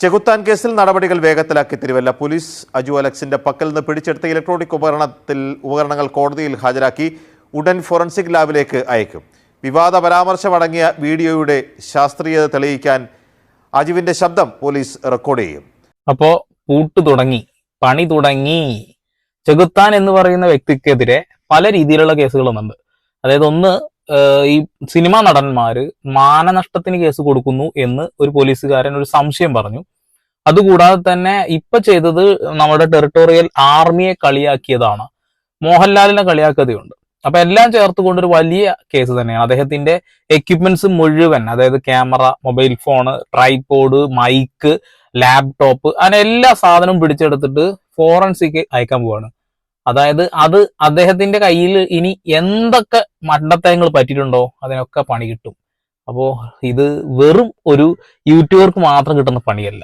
ചെകുത്താൻ കേസിൽ നടപടികൾ വേഗത്തിലാക്കി തിരുവല്ല പോലീസ് അജു അലക്സിന്റെ പക്കൽ നിന്ന് പിടിച്ചെടുത്ത ഇലക്ട്രോണിക് ഉപകരണത്തിൽ ഉപകരണങ്ങൾ കോടതിയിൽ ഹാജരാക്കി ഉടൻ ഫോറൻസിക് ലാബിലേക്ക് അയക്കും. വിവാദ പരാമർശമടങ്ങിയ വീഡിയോയുടെ ശാസ്ത്രീയത തെളിയിക്കാൻ അജുവിന്റെ ശബ്ദം പോലീസ് റെക്കോർഡ് ചെയ്യും. അപ്പോ പൂട്ട് തുടങ്ങി പണി തുടങ്ങി. ചെകുത്താൻ എന്ന് പറയുന്ന വ്യക്തിക്കെതിരെ പല രീതിയിലുള്ള കേസുകളുമുണ്ട്. അതായത് ഒന്ന് ഈ സിനിമാ നടന്മാര് മാനനഷ്ടത്തിന് കേസ് കൊടുക്കുന്നു എന്ന് ഒരു പോലീസുകാരൻ ഒരു സംശയം പറഞ്ഞു. അതുകൂടാതെ തന്നെ ഇപ്പൊ ചെയ്തത് നമ്മുടെ ടെറിട്ടോറിയൽ ആർമിയെ കളിയാക്കിയതാണ്. മോഹൻലാലിനെ കളിയാക്കിയതുണ്ട്. അപ്പൊ എല്ലാം ചേർത്തുകൊണ്ട് ഒരു വലിയ കേസ് തന്നെയാണ്. അദ്ദേഹത്തിന്റെ എക്യുപ്മെന്റ്സ് മുഴുവൻ അതായത് camera mobile phone tripod mic laptop അങ്ങനെ എല്ലാ സാധനവും പിടിച്ചെടുത്തിട്ട് ഫോറൻസിക്ക് അയക്കാൻ പോവാണ്. അതായത് അത് അദ്ദേഹത്തിന്റെ കയ്യിൽ ഇനി എന്തൊക്കെ മണ്ടത്തയങ്ങൾ പറ്റിയിട്ടുണ്ടോ അതിനൊക്കെ പണി കിട്ടും. അപ്പോ ഇത് വെറും ഒരു യൂട്യൂബർക്ക് മാത്രം കിട്ടുന്ന പണിയല്ല.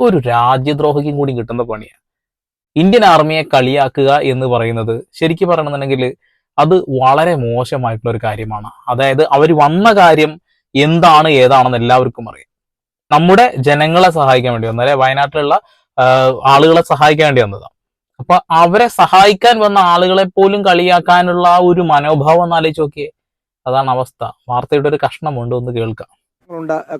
ഒരു രാജ്യദ്രോഹിക്കും കൂടി കിട്ടുന്ന പണിയാണ് ഇന്ത്യൻ ആർമിയെ കളിയാക്കുക എന്ന് പറയുന്നത് ശരിക്കും പറയണമെന്നുണ്ടെങ്കിൽ അത് വളരെ മോശമായിട്ടുള്ള ഒരു കാര്യമാണ്. അതായത് അവർ വന്ന കാര്യം എന്താണ് ഏതാണെന്ന് എല്ലാവർക്കും അറിയാം. നമ്മുടെ ജനങ്ങളെ സഹായിക്കാൻ വേണ്ടി വന്നത് അല്ലെ വയനാട്ടിലുള്ള ആളുകളെ സഹായിക്കാൻ വേണ്ടി വന്നതാണ് അപ്പൊ അവരെ സഹായിക്കാൻ വന്ന ആളുകളെ പോലും കളിയാക്കാനുള്ള ആ ഒരു മനോഭാവം ഒന്ന് ആലോചിച്ച് നോക്കിയേ. അതാണ് അവസ്ഥ. വാർത്തയുടെ ഒരു കഷ്ണമുണ്ട് ഒന്ന് കേൾക്കാം.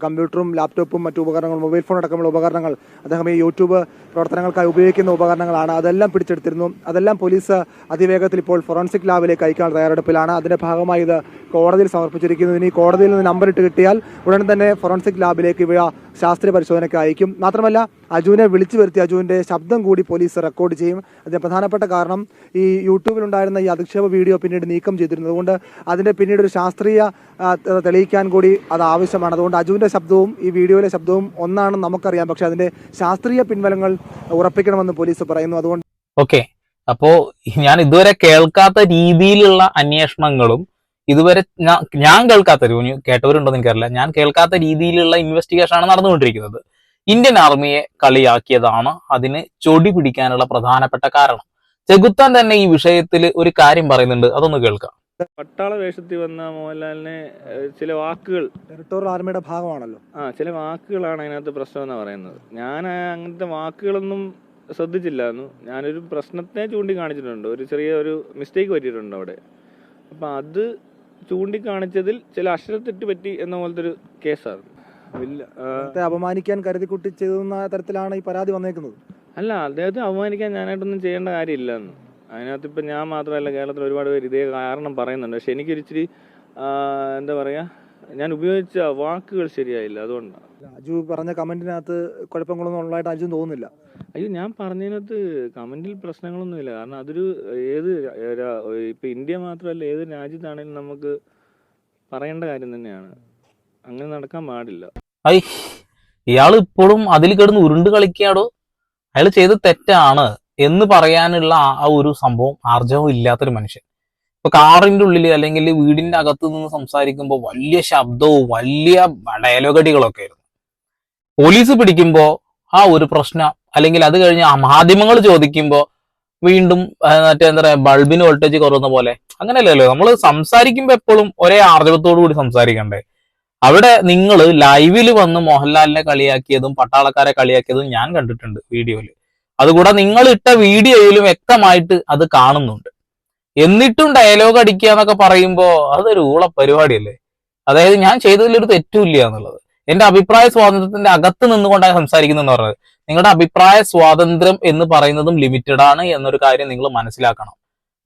കമ്പ്യൂട്ടറും ലാപ്ടോപ്പും മറ്റു ഉപകരണങ്ങളും മൊബൈൽ ഫോൺ അടക്കമുള്ള ഉപകരണങ്ങൾ അദ്ദേഹം ഈ യൂട്യൂബ് പ്രവർത്തനങ്ങൾക്കായി ഉപയോഗിക്കുന്ന ഉപകരണങ്ങളാണ്. അതെല്ലാം പിടിച്ചെടുത്തിരുന്നു. അതെല്ലാം പോലീസ് അതിവേഗത്തിൽ ഇപ്പോൾ ഫോറൻസിക് ലാബിലേക്ക് അയക്കാനുള്ള തയ്യാറെടുപ്പിലാണ്. അതിന്റെ ഭാഗമായി ഇത് കോടതിയിൽ സമർപ്പിച്ചിരിക്കുന്നു. ഇനി കോടതിയിൽ നിന്ന് നമ്പർ ഇട്ട് കിട്ടിയാൽ ഉടൻ തന്നെ ഫോറൻസിക് ലാബിലേക്ക് ഇവ ശാസ്ത്രീയ പരിശോധനയ്ക്ക് അയക്കും. മാത്രമല്ല അജുവിനെ വിളിച്ചു വരുത്തി അജുവിന്റെ ശബ്ദം കൂടി പോലീസ് റെക്കോർഡ് ചെയ്യും. അതിന് പ്രധാനപ്പെട്ട കാരണം ഈ യൂട്യൂബിലുണ്ടായിരുന്ന ഈ അധിക്ഷേപ വീഡിയോ പിന്നീട് നീക്കം ചെയ്തിരുന്നു അതുകൊണ്ട് അതിന്റെ പിന്നീട് ഒരു ശാസ്ത്രീയ തെളിയിക്കാൻ കൂടി അത് ആവശ്യമാണ്. അതുകൊണ്ട് അജുവിന്റെ ശബ്ദവും ഈ വീഡിയോയിലെ ശബ്ദവും ഒന്നാണെന്ന് നമുക്കറിയാം. പക്ഷേ അതിന്റെ ശാസ്ത്രീയ പിൻവലങ്ങൾ ഉറപ്പിക്കണമെന്ന് പോലീസ് പറയുന്നു. അതുകൊണ്ട് ഓക്കെ. അപ്പോ ഞാൻ ഇതുവരെ കേൾക്കാത്ത രീതിയിലുള്ള അന്വേഷണങ്ങളും ഇതുവരെ ഞാൻ ഞാൻ കേൾക്കാത്ത ഒരു കേട്ടവരുണ്ടോ എന്ന് എനിക്കറിയില്ല. ഞാൻ കേൾക്കാത്ത രീതിയിലുള്ള ഇൻവെസ്റ്റിഗേഷൻ ആണ് നടന്നുകൊണ്ടിരിക്കുന്നത്. ഇന്ത്യൻ ആർമിയെ കളിയാക്കിയതാണ് അതിന് ചൊടി പിടിക്കാനുള്ള പ്രധാനപ്പെട്ട കാരണം. ചെകുത്താൻ തന്നെ ഈ വിഷയത്തിൽ ഒരു കാര്യം പറയുന്നുണ്ട്. അതൊന്ന് കേൾക്കാം. പട്ടാള വേഷത്തിൽ വന്ന മോഹൻലാലിനെ ചില വാക്കുകൾ ടെറിട്ടോറിയൽ ആർമിയുടെ ഭാഗമാണല്ലോ. ആ ചില വാക്കുകളാണ് അതിനകത്ത് പ്രശ്നം എന്ന് പറയുന്നത്. ഞാൻ അങ്ങനത്തെ വാക്കുകളൊന്നും ശ്രദ്ധിച്ചില്ലായിരുന്നു. ഞാനൊരു പ്രശ്നത്തെ ചൂണ്ടിക്കാണിച്ചിട്ടുണ്ട്. ഒരു ചെറിയ ഒരു മിസ്റ്റേക്ക് പറ്റിയിട്ടുണ്ട് അവിടെ. അപ്പം അത് ചൂണ്ടിക്കാണിച്ചതിൽ ചില അക്ഷരത്തെറ്റ് പറ്റി എന്ന പോലത്തെ ഒരു കേസാണ്. അപമാനിക്കാൻ കരുതി കുട്ടി അപമാനിക്കാൻ കരുതിക്കുട്ടി ചെയ്തെന്ന തരത്തിലാണ് ഈ പരാതി വന്നേക്കുന്നത്. അല്ല അദ്ദേഹത്തെ അപമാനിക്കാൻ ഞാനായിട്ടൊന്നും ചെയ്യേണ്ട കാര്യമില്ലെന്ന്. അതിനകത്ത് ഇപ്പം ഞാൻ മാത്രമല്ല കേരളത്തിൽ ഒരുപാട് പേര് ഇതേ കാരണം പറയുന്നുണ്ട്. പക്ഷെ എനിക്കൊരിച്ചിരി എന്താ പറയുക ഞാൻ ഉപയോഗിച്ച വാക്കുകൾ ശരിയായില്ല അതുകൊണ്ടാണ്. അജു പറഞ്ഞ കമന്റിനകത്ത് കുഴപ്പങ്ങളൊന്നും ഉള്ളതായിട്ട് അജു തോന്നുന്നില്ല. അയ്യോ ഞാൻ പറഞ്ഞതിനകത്ത് കമന്റിൽ പ്രശ്നങ്ങളൊന്നുമില്ല. കാരണം അതൊരു ഏത് ഇപ്പൊ ഇന്ത്യ മാത്രമല്ല ഏത് രാജ്യത്താണെങ്കിലും നമുക്ക് പറയേണ്ട കാര്യം തന്നെയാണ്. അങ്ങനെ നടക്കാൻ പാടില്ല. ഐ ഇയാൾ ഇപ്പോഴും അതിൽ കിടന്ന് ഉരുണ്ട് കളിക്കാടോ അയാൾ ചെയ്ത് തെറ്റാണ് എന്ന് പറയാനുള്ള ആ ഒരു സംഭവം ആർജവം ഇല്ലാത്തൊരു മനുഷ്യൻ. ഇപ്പൊ കാറിന്റെ ഉള്ളിൽ അല്ലെങ്കിൽ വീടിന്റെ അകത്ത് നിന്ന് സംസാരിക്കുമ്പോൾ വലിയ ശബ്ദവും വലിയ ഡയലോഗടികളൊക്കെ ആയിരുന്നു. പോലീസ് പിടിക്കുമ്പോ ആ ഒരു പ്രശ്നം അല്ലെങ്കിൽ അത് കഴിഞ്ഞ് മാധ്യമങ്ങൾ ചോദിക്കുമ്പോൾ വീണ്ടും മറ്റേ എന്താ പറയുക ബൾബിന് വോൾട്ടേജ് കുറവുന്ന പോലെ. അങ്ങനെയല്ലല്ലോ നമ്മൾ സംസാരിക്കുമ്പോൾ എപ്പോഴും ഒരേ ആർജവത്തോടു കൂടി സംസാരിക്കണ്ടേ? അവിടെ നിങ്ങൾ ലൈവിൽ വന്ന് മോഹൻലാലിനെ കളിയാക്കിയതും പട്ടാളക്കാരെ കളിയാക്കിയതും ഞാൻ കണ്ടിട്ടുണ്ട് വീഡിയോയിൽ അതുകൂടെ നിങ്ങൾ ഇട്ട വീഡിയോയിലും വ്യക്തമായിട്ട് അത് കാണുന്നുണ്ട്. എന്നിട്ടും ഡയലോഗ് അടിക്കുക എന്നൊക്കെ പറയുമ്പോൾ അതൊരു ഊള പരിപാടിയല്ലേ അതായത് ഞാൻ ചെയ്തതിലൊരു തെറ്റുമില്ല എന്നുള്ളത്. എന്റെ അഭിപ്രായ സ്വാതന്ത്ര്യത്തിന്റെ അകത്ത് നിന്നുകൊണ്ടാണ് സംസാരിക്കുന്നതെന്ന് പറഞ്ഞത്. നിങ്ങളുടെ അഭിപ്രായ സ്വാതന്ത്ര്യം എന്ന് പറയുന്നതും ലിമിറ്റഡ് ആണ് എന്നൊരു കാര്യം നിങ്ങൾ മനസ്സിലാക്കണം.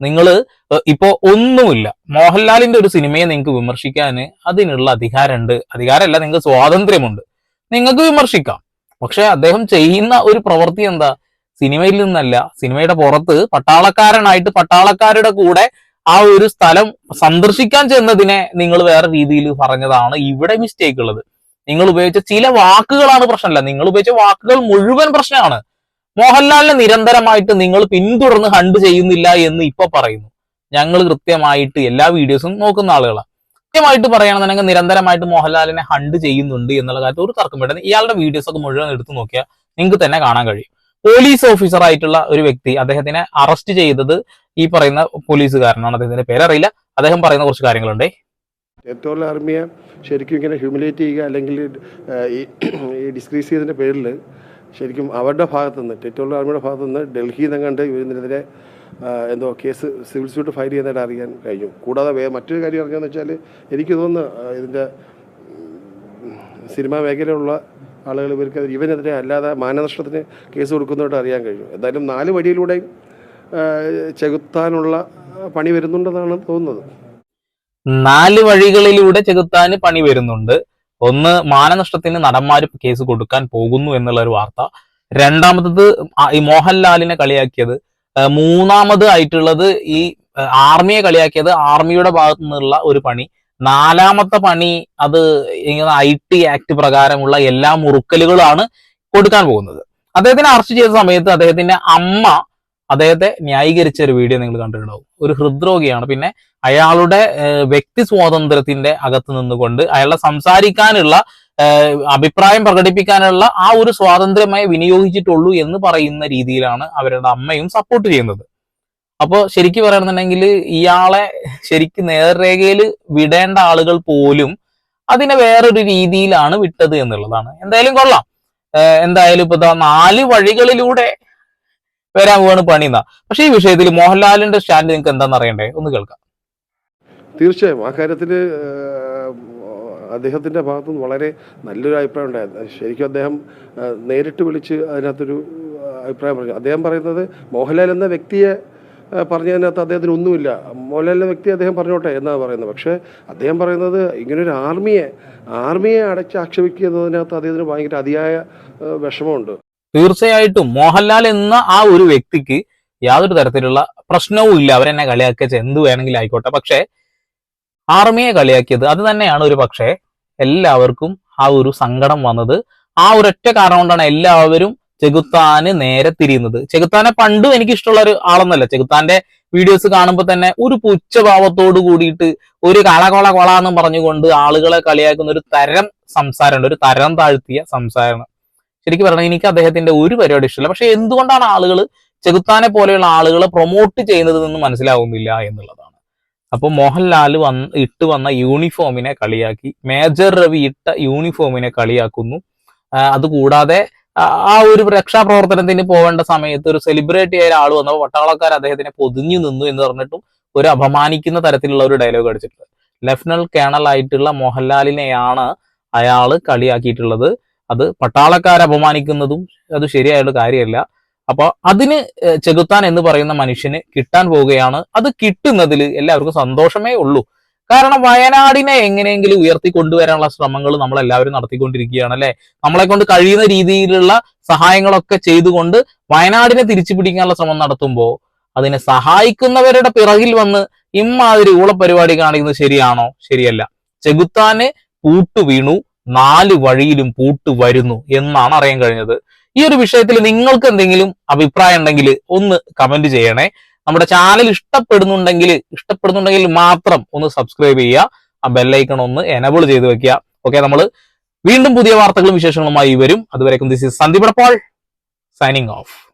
നിങ്ങൾ ഇപ്പോ ഒന്നുമില്ല. മോഹൻലാലിന്റെ ഒരു സിനിമയെ നിങ്ങൾക്ക് വിമർശിക്കാൻ അതിനുള്ള അധികാരമുണ്ട്. അധികാരമല്ല നിങ്ങൾക്ക് സ്വാതന്ത്ര്യമുണ്ട്. നിങ്ങൾക്ക് വിമർശിക്കാം. പക്ഷെ അദ്ദേഹം ചെയ്യുന്ന ഒരു പ്രവൃത്തി എന്താ? സിനിമയിൽ നിന്നല്ല സിനിമയുടെ പുറത്ത് പട്ടാളക്കാരനായിട്ട് പട്ടാളക്കാരുടെ കൂടെ ആ ഒരു സ്ഥലം സന്ദർശിക്കാൻ ചെന്നതിനെ നിങ്ങൾ വേറെ രീതിയിൽ പറഞ്ഞതാണ് ഇവിടെ മിസ്റ്റേക്ക് ഉള്ളത്. നിങ്ങൾ ഉപയോഗിച്ച ചില വാക്കുകളാണ് പ്രശ്നമല്ല. നിങ്ങൾ ഉപയോഗിച്ച വാക്കുകൾ മുഴുവൻ പ്രശ്നമാണ്. മോഹൻലാലിനെ നിരന്തരമായിട്ട് നിങ്ങൾ പിന്തുടർന്ന് ഹണ്ട് ചെയ്യുന്നില്ല എന്ന് ഇപ്പൊ പറയുന്നു. ഞങ്ങൾ കൃത്യമായിട്ട് എല്ലാ വീഡിയോസും നോക്കുന്ന ആളുകളാണ് കൃത്യമായിട്ട് പറയുകയാണെന്നുണ്ടെങ്കിൽ നിരന്തരമായിട്ട് മോഹൻലാലിനെ ഹണ്ട് ചെയ്യുന്നുണ്ട് എന്നുള്ള കാര്യത്തിൽ ഒരു തർക്കം വേണ്ട. ഇയാളുടെ വീഡിയോസ് ഒക്കെ മുഴുവൻ എടുത്തു നോക്കിയാൽ നിങ്ങൾക്ക് തന്നെ കാണാൻ കഴിയും. പോലീസ് ഓഫീസർ ആയിട്ടുള്ള ഒരു വ്യക്തി അദ്ദേഹത്തിനെ അറസ്റ്റ് ചെയ്തത് ഈ പറയുന്ന പോലീസുകാരനാണ്. അദ്ദേഹത്തിന്റെ പേരറിയില്ല. അദ്ദേഹം പറയുന്ന കുറച്ച് കാര്യങ്ങളുണ്ട്. ടെറിട്ടോറിയൽ ആർമിയെ ശരിക്കും ഇങ്ങനെ ഹ്യൂമിലേറ്റ് ചെയ്യുക അല്ലെങ്കിൽ ഈ ഡിസ്ക്രീസ് ചെയ്തതിന്റെ പേരിൽ ശരിക്കും അവരുടെ ഭാഗത്തു നിന്ന് ടെറ്റോൾ ആർമിയുടെ ഭാഗത്തു നിന്ന് ഡൽഹിയിൽ നിന്ന് കണ്ട് ഇവരിതിനെതിരെ എന്തോ കേസ് സിവിൽ സ്യൂട്ട് ഫയൽ ചെയ്യുന്നതായിട്ട് അറിയാൻ കഴിഞ്ഞു. കൂടാതെ വേ മറ്റൊരു കാര്യം അറിഞ്ഞതെന്ന് വെച്ചാൽ എനിക്ക് തോന്നുന്നു ഇതിന്റെ സിനിമാ മേഖലയിലുള്ള ആളുകൾ ഇവർക്ക് ഇവനെതിരെ അല്ലാതെ മാനനഷ്ടത്തിന് കേസ് കൊടുക്കുന്നതായിട്ട് അറിയാൻ കഴിഞ്ഞു. എന്തായാലും നാല് വഴിയിലൂടെയും ചെകുത്താനുള്ള പണി വരുന്നുണ്ടെന്നാണ് തോന്നുന്നത്. നാല് വഴികളിലൂടെ ചെകുത്താന് പണി വരുന്നുണ്ട്. ഒന്ന് മാനനഷ്ടത്തിന് നടന്മാര് കേസ് കൊടുക്കാൻ പോകുന്നു എന്നുള്ള ഒരു വാർത്ത. രണ്ടാമത്തത് ഈ മോഹൻലാലിനെ കളിയാക്കിയത്. മൂന്നാമത് ആയിട്ടുള്ളത് ഈ ആർമിയെ കളിയാക്കിയത് ആർമിയുടെ ഭാഗത്തു നിന്നുള്ള ഒരു പണി. നാലാമത്തെ പണി അത് ഇങ്ങനെ ഐ ടി ആക്ട് പ്രകാരമുള്ള എല്ലാ മുറുക്കലുകളാണ് കൊടുക്കാൻ പോകുന്നത്. അദ്ദേഹത്തിനെ അറസ്റ്റ് ചെയ്ത സമയത്ത് അദ്ദേഹത്തിന്റെ അമ്മ അദ്ദേഹത്തെ ന്യായീകരിച്ച ഒരു വീഡിയോ നിങ്ങൾ കണ്ടിട്ടുണ്ടാവും. ഒരു ഹൃദ്രോഗിയാണ്. പിന്നെ അയാളുടെ വ്യക്തി സ്വാതന്ത്ര്യത്തിന്റെ അകത്ത് നിന്നുകൊണ്ട് അയാളെ സംസാരിക്കാനുള്ള അഭിപ്രായം പ്രകടിപ്പിക്കാനുള്ള ആ ഒരു സ്വാതന്ത്ര്യമായി വിനിയോഗിച്ചിട്ടുള്ളൂ എന്ന് പറയുന്ന രീതിയിലാണ് അവരുടെ അമ്മയും സപ്പോർട്ട് ചെയ്യുന്നത്. അപ്പോൾ ശരിക്കും പറയുകയാണെന്നുണ്ടെങ്കിൽ ഇയാളെ ശരിക്കും നേർരേഖയിൽ വിടേണ്ട ആളുകൾ പോലും അതിനെ വേറൊരു രീതിയിലാണ് വിട്ടത് എന്നുള്ളതാണ്. എന്തായാലും കൊള്ളാം. എന്തായാലും ഇപ്പൊ നാല് വഴികളിലൂടെ വരാൻ പോവാണ് പണി എന്നാ പക്ഷെ ഈ വിഷയത്തിൽ മോഹൻലാലിന്റെ സ്റ്റാൻഡ് നിങ്ങൾക്ക് എന്താണെന്ന് അറിയണ്ടേ? ഒന്ന് കേൾക്കാം. തീർച്ചയായും. ആ കാര്യത്തിൽ അദ്ദേഹത്തിന്റെ ഭാഗത്തുനിന്ന് വളരെ നല്ലൊരു അഭിപ്രായം ഉണ്ടായിരുന്നു. ശരിക്കും അദ്ദേഹം നേരിട്ട് വിളിച്ച് അതിനകത്തൊരു അഭിപ്രായം പറഞ്ഞു. അദ്ദേഹം പറയുന്നത് മോഹൻലാൽ എന്ന വ്യക്തിയെ പറഞ്ഞതിനകത്ത് അദ്ദേഹത്തിന് ഒന്നുമില്ല മോഹൻലാൽ എന്ന വ്യക്തി അദ്ദേഹം പറഞ്ഞോട്ടെ എന്നാണ് പറയുന്നത്. പക്ഷേ അദ്ദേഹം പറയുന്നത് ഇങ്ങനൊരു ആർമിയെ ആർമിയെ അടച്ച് ആക്ഷേപിക്കുന്നതിനകത്ത് അദ്ദേഹത്തിന് ഭയങ്കര അതിയായ വിഷമമുണ്ട്. തീർച്ചയായിട്ടും മോഹൻലാൽ എന്ന ആ ഒരു വ്യക്തിക്ക് യാതൊരു തരത്തിലുള്ള പ്രശ്നവും ഇല്ല. അവരെന്നെ കളിയാക്കിയ എന്ത് വേണമെങ്കിലും ആയിക്കോട്ടെ. പക്ഷേ ആർമിയെ കളിയാക്കിയത് അത് തന്നെയാണ് ഒരു പക്ഷേ എല്ലാവർക്കും ആ ഒരു സങ്കടം വന്നത്. ആ ഒരൊറ്റ കാരണം കൊണ്ടാണ് എല്ലാവരും ചെകുത്താന് നേരെ തിരിയുന്നത്. ചെകുത്താനെ പണ്ടും എനിക്ക് ഇഷ്ടമുള്ള ഒരു ആളൊന്നല്ല. ചെകുത്താന്റെ വീഡിയോസ് കാണുമ്പോൾ തന്നെ ഒരു പുച്ഛഭാവത്തോട് കൂടിയിട്ട് ഒരു കള കൊള കൊള എന്ന് പറഞ്ഞുകൊണ്ട് ആളുകളെ കളിയാക്കുന്ന ഒരു തരം സംസാരമുണ്ട്. ഒരു തരം താഴ്ത്തിയ സംസാരം ശരിക്കും പറഞ്ഞാൽ എനിക്ക് അദ്ദേഹത്തിന്റെ ഒരു പരിപാടി ഇഷ്ടമില്ല. പക്ഷെ എന്തുകൊണ്ടാണ് ആളുകൾ ചെകുത്താനെ പോലെയുള്ള ആളുകളെ പ്രൊമോട്ട് ചെയ്യുന്നത് എന്ന് മനസ്സിലാവുന്നില്ല എന്നുള്ളതാണ്. അപ്പൊ മോഹൻലാൽ വന്ന് ഇട്ട് വന്ന യൂണിഫോമിനെ കളിയാക്കി മേജർ രവി ഇട്ട യൂണിഫോമിനെ കളിയാക്കുന്നു. അതുകൂടാതെ ആ ആ ഒരു രക്ഷാപ്രവർത്തനത്തിന് പോകേണ്ട സമയത്ത് ഒരു സെലിബ്രിറ്റി ആയ ആൾ വന്നപ്പോൾ പട്ടാളക്കാർ അദ്ദേഹത്തിനെ പൊതിഞ്ഞു നിന്നു എന്ന് പറഞ്ഞിട്ടും ഒരു അപമാനിക്കുന്ന തരത്തിലുള്ള ഒരു ഡയലോഗ് അടിച്ചിട്ടുണ്ട്. ലെഫ്റ്റനൽ കേണൽ ആയിട്ടുള്ള മോഹൻലാലിനെയാണ് അയാൾ കളിയാക്കിയിട്ടുള്ളത്. അത് പട്ടാളക്കാരെ അപമാനിക്കുന്നതും അത് ശരിയായുള്ള കാര്യമല്ല. അപ്പോൾ അതിന് ചെകുത്താൻ എന്ന് പറയുന്ന മനുഷ്യന് കിട്ടാൻ പോവുകയാണ്. അത് കിട്ടുന്നതിൽ എല്ലാവർക്കും സന്തോഷമേ ഉള്ളൂ. കാരണം വയനാടിനെ എങ്ങനെയെങ്കിലും ഉയർത്തി കൊണ്ടുവരാനുള്ള ശ്രമങ്ങൾ നമ്മൾ എല്ലാവരും നടത്തിക്കൊണ്ടിരിക്കുകയാണ് അല്ലെ? നമ്മളെ കൊണ്ട് കഴിയുന്ന രീതിയിലുള്ള സഹായങ്ങളൊക്കെ ചെയ്തുകൊണ്ട് വയനാടിനെ തിരിച്ചു പിടിക്കാനുള്ള ശ്രമം നടത്തുമ്പോൾ അതിനെ സഹായിക്കുന്നവരുടെ പിറകിൽ വന്ന് ഇമ്മാതിരി ഊളപ്പരിപാടി കാണിക്കുന്നത് ശരിയാണോ? ശരിയല്ല. ചെകുത്താന് പൂട്ടു വീണു നാല് വഴിയിലും പൂട്ട് വരുന്നു എന്നാണ് അറിയാൻ കഴിഞ്ഞത്. ഈ ഒരു വിഷയത്തിൽ നിങ്ങൾക്ക് എന്തെങ്കിലും അഭിപ്രായം ഉണ്ടെങ്കിൽ ഒന്ന് കമന്റ് ചെയ്യണേ. നമ്മുടെ ചാനൽ ഇഷ്ടപ്പെടുന്നുണ്ടെങ്കിൽ ഇഷ്ടപ്പെടുന്നുണ്ടെങ്കിൽ മാത്രം ഒന്ന് സബ്സ്ക്രൈബ് ചെയ്യുക. ആ ബെല്ലൈക്കൺ ഒന്ന് എനബിൾ ചെയ്ത് വെക്കുക. ഓക്കെ നമ്മൾ വീണ്ടും പുതിയ വാർത്തകളും വിശേഷങ്ങളുമായി വരും. അതുവരെക്കും this is Sandeep signing off